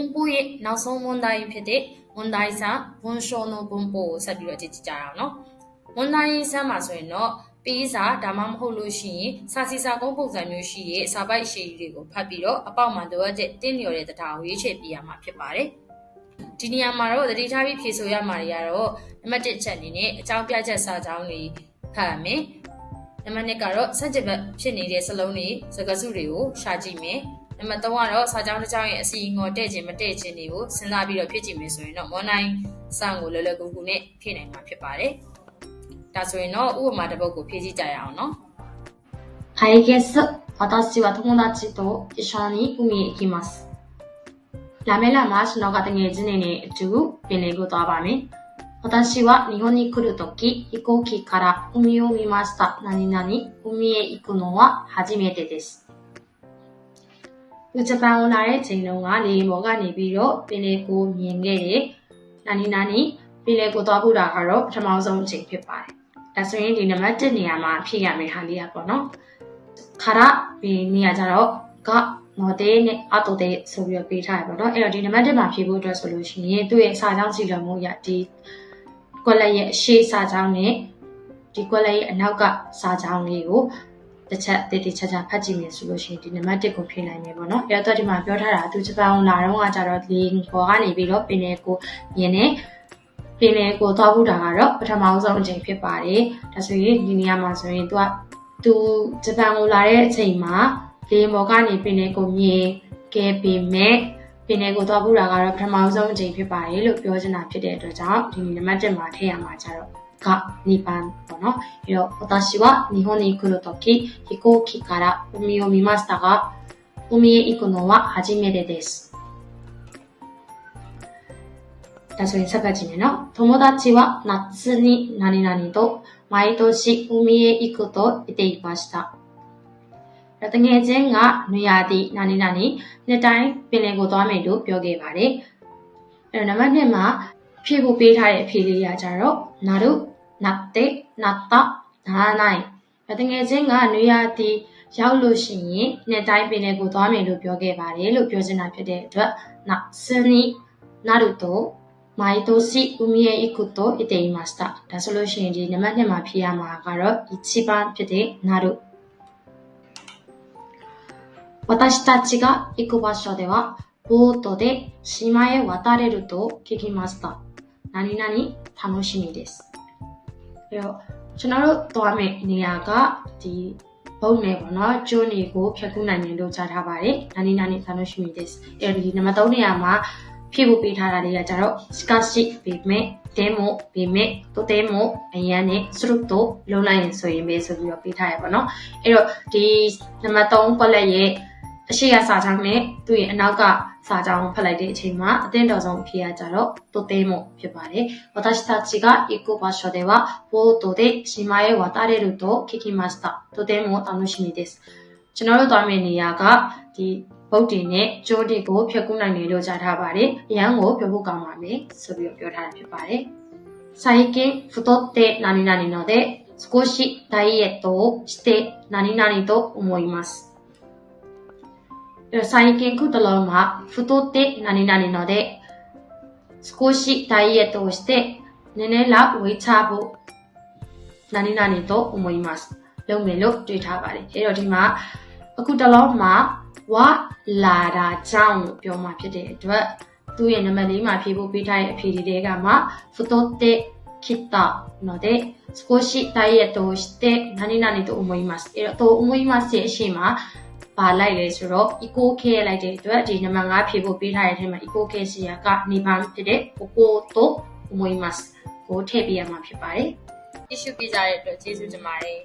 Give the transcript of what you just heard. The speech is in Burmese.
文法ရဲ့နောက်ဆုံးဝန်တိုင်းဖြစ်တဲ့ဝန်တိုင်းစာဝန်ရှောနိုဝန်ပိုကိုဆက်ပြီးတော့ကြည့်ကြည့်ကြရအောင်နော်ဝန်တိုင်းစမ်းမှာဆိုရင်တော့ပေးစာဒါမှမဟုတ်လို့ရှိရင်စာစီစာကုန်းပုံစံမျိုးရှိရဲ့စာပိုက်ရှည်ကြီးတွေကိုဖတ်ပြီးတော့အပေါက်မှာလိုအပ်တဲ့တင်းလျော်တဲ့တရားကိုရွေးချယ်ပြရမှာဖြစ်ပါတယ်ဒီနေရာမှာတော့တတိထားပြီးဖြေဆိုရမှာတွေကတော့နံပါတ်1ချက်အနေနဲ့အကြောင်းပြချက်စာကြောင်းတွေဖတ်ရမယ်နံပါတ်2ကတော့စက်ကြဘက်ဖြစ်နေတဲ့စလုံးတွေစကားစုတွေကိုရှာကြည့်မယ် နံပါတ်3ကတော့စာကြောင်းတစ်ကြောင်းရဲ့အစီအငေါ်တဲ့ခြင်းမတဲ့ခြင်းတွေကိုစဉ်းစားပြီးတော့ဖြည့်ကြည့်မယ်ဆိုရင်တော့မွန်နိုင်စံကိုလောလောကူကူနဲ့ဖြည့်နိုင်မှာဖြစ်ပါတယ်ဒါဆိုရင်တော့ဥပမာတစ်ပုဒ်ကိုဖြည့်ကြည့်ကြရအောင်နော် 来月、私は友達と一緒に海へ行きます。ラメラマシの方に常に中便利語とあばめ。私は日本に来るとき、飛行機から海を見ました。何々、海へ行くのは初めてです。 ဂျပန်ကိုလာတဲ့ချိန်တုန်းကလေယာဉ်ပေါ်ကနေပြီးတော့ပင်လေကိုမြင်ခဲ့တယ်။နာနီနာနီပင်လေကိုသွားဖို့တာကတော့ပထမဆုံးအချိန်ဖြစ်ပါတယ်။ဒါဆိုရင်ဒီနံပါတ်1နေရာမှာဖြည့်ရမယ့်ဟာလေးอ่ะပေါ့နော်။ခါရဒီနေရာကြတော့ကနော်တဲ့နဲ့အတူတဲ့ဆိုပြီးတော့ပေးထားရပေါ့နော်။အဲ့တော့ဒီနံပါတ်1မှာဖြည့်ဖို့အတွက်ဆိုလို့ရှိရင်သူ့ရဲ့စာကြောင်းစီတော်မှုရဒီကွက်လက်ရဲ့အရှိစာကြောင်းနဲ့ဒီကွက်လက်ရဲ့အနောက်ကစာကြောင်းလေးကို တစ်ချက်တည်တည်ချာချာဖတ်ကြည့်မယ်ဆိုလို့ရှိရင်ဒီနံပါတ်1ကိုဖြည့်နိုင်မယ်ပေါ့နော်။အဲ့တော့ဒီမှာပြောထားတာသူဂျပန်ကိုလာတော့ကကြတော့ဒီဘောကနေပြီးတော့ပင်လေကိုမြင်နေပင်လေကိုသွားဖို့တာကတော့ပထမဆုံးအချိန်ဖြစ်ပါတယ်။ဒါဆိုရင်ဒီနေရာမှာဆိုရင်သူကသူဂျပန်ကိုလာတဲ့အချိန်မှာလေဘောကနေပင်လေကိုမြင်ခဲ့ပေမဲ့ပင်လေကိုသွားဖို့တာကတော့ပထမဆုံးအချိန်ဖြစ်ပါတယ်လို့ပြောချင်တာဖြစ်တဲ့အတွက်ကြောင့်ဒီနံပါတ်1မှာထည့်ရမှာကြတော့ က2番ပေါ့နော်။ပြီးတော့私は日本に来るとき飛行機から海を見ましたが海へ行くのは初めてです。ဒါဆိုရင်ဆက်ဖတ်ကြည့်မယ်နော်။友達は夏に何々と毎年海へ行くと言っていました。တငယ်ချင်းကနွေရာသီနာနီနာနီနှစ်တိုင်းပင်လယ်ကိုသွားမယ်လို့ပြောခဲ့ပါတယ်။အဲ့တော့နံပါတ်1မှာဖြည့်ဖို့ပေးထားတဲ့အဖြေလေးရကြတော့ နာရုနတ်တေနတ်တာနာနိုင်တငယ်ချင်းကနွေရာသီရောက်လို့ရှိရင်နှစ်တိုင်းပင်လယ်ကိုသွားမယ်လို့ပြောခဲ့ပါတယ်လို့ပြောချင်တာဖြစ်တဲ့အတွက်နတ်စနီနာရုတို毎年海へ行くと言っていましたဒါဆိုလို့ရှိရင်ဒီနံပါတ်2မှာဖြည့်ရမှာကတော့一番ဖြစ်တဲ့なる私たちが行く場所では、ボートで島へ渡れると聞きました。何々楽しみです。 ပြီးတော့ကျွန်တော်တို့သွားမယ့်နေရာကဒီဘုံနယ်ပေါ့နော်ကျွန်းတွေကိုဖြတ်ကူးနိုင်ရင်လို့ကြားထားပါတယ်။နာနီနာနီဆန်လို့ရှိမိတဲ့အဲဒီနံပါတ်3နေရာမှာဖြည့်ဖို့ပေးထားတာတွေကကြတော့ scholarship ပေးမယ်၊တင်းမို့ပေးမယ်၊တိုးတင်းမို့အရန်နဲ့ stroke တို့လုံလိုက်ရင်ဆိုရင်ပဲဆိုပြီးတော့ပေးထားရပါတော့။အဲ့တော့ဒီနံပါတ်3 college ရဲ့အရှိရစာချောင်းနဲ့သူ့ရဲ့အနောက်က စာချောင်းဖတ်လိုက်တဲ့အချိန်မှာအသင့်တော်ဆုံးအဖြစ်ရကြတော့တိုတဲမို့ဖြစ်ပါတယ်။私たちが行く場所ではボートで島へ渡れると聞きました。とても楽しみです။ကျွန်တော်တို့သွားမယ့်နေရာကဒီဘုတ်တင်နဲ့ကျိုးတွေကိုဖြတ်ကူးနိုင်တယ်လို့ကြားထားပါတယ်။အရန်ကိုပြောဖို့ကောင်းပါမယ်ဆိုပြီးတော့ပြောထားတာဖြစ်ပါတယ်။最近太って何々ので少しダイエットをして何々と思います。 最近クトロは太って何々ので少しダイエットをしてねねらウェイチャーブ何々と思います。လုံးမယ်လို့တွေ့ထားပါတယ်။အဲ့တော့ဒီမှာအခုတလုံးမှာဝလာတာကြောင့်လို့ပြောမှဖြစ်တဲ့အတွက်သူ့ရဲ့နံပါတ်လေးမှာဖြေဖို့ပေးထားတဲ့အဖြေတွေကမှ太ってきたので少しダイエットをして何々と思います。အဲ့တော့と思いますရဲ့အရှိမှာ ပါလိုက်လဲဆိုတော့ eco care လိုက်တဲ့အတွက်ဒီနံပါတ်5ဖြေဖို့ပေးထားတဲ့အထက်မှာ eco care ရှိရာကနေပါဖြစ်တဲ့ここと思いますကိုထည့်ပေးရမှာဖြစ်ပါတယ် issue ပြကြတဲ့အတွက်ကျေးဇူးတင်ပါတယ်